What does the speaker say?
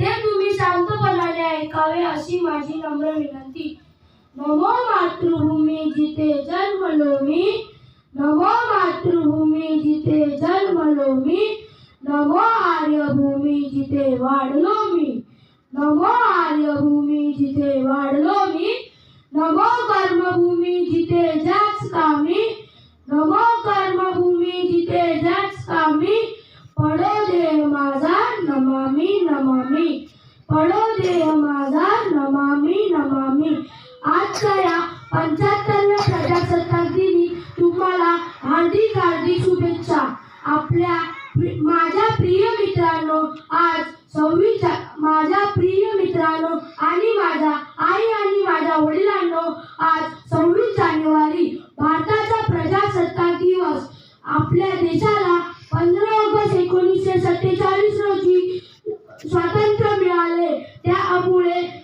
ते तुम्ही शांतपणाने ऐकावे अशी माझी नम्र विनंती. नमो मातृभूमी जिथे जन्मलो मी नमो मातृभूमी जिथे जन्मलो मी नमो आर्यभूमी जिथे वाढलो मी नमो आर्यभूमी जिथे वाढलो मी नमो कर्मभूमी जिथे जाच कामी नमो कर्मभूमी जिथे जाच कामी पडो देह माझा नमामी नमामी पडो देह माझा नमामी नमामी. आजच्या या पंच्याहत्तरव्या प्रजासत्ताक दिनी तुम्हाला हार्दिक हार्दिक शुभेच्छा. आपल्या माझ्या प्रिय मित्रांनो आज सव्वीस माझ्या प्रिय मित्रांनो आणि माझ्या आई आणि माझ्या वडिलांनो आज सव्वीस जानेवारी भारताचा प्रजासत्ताक दिवस. आपल्या देशात ऑगस्ट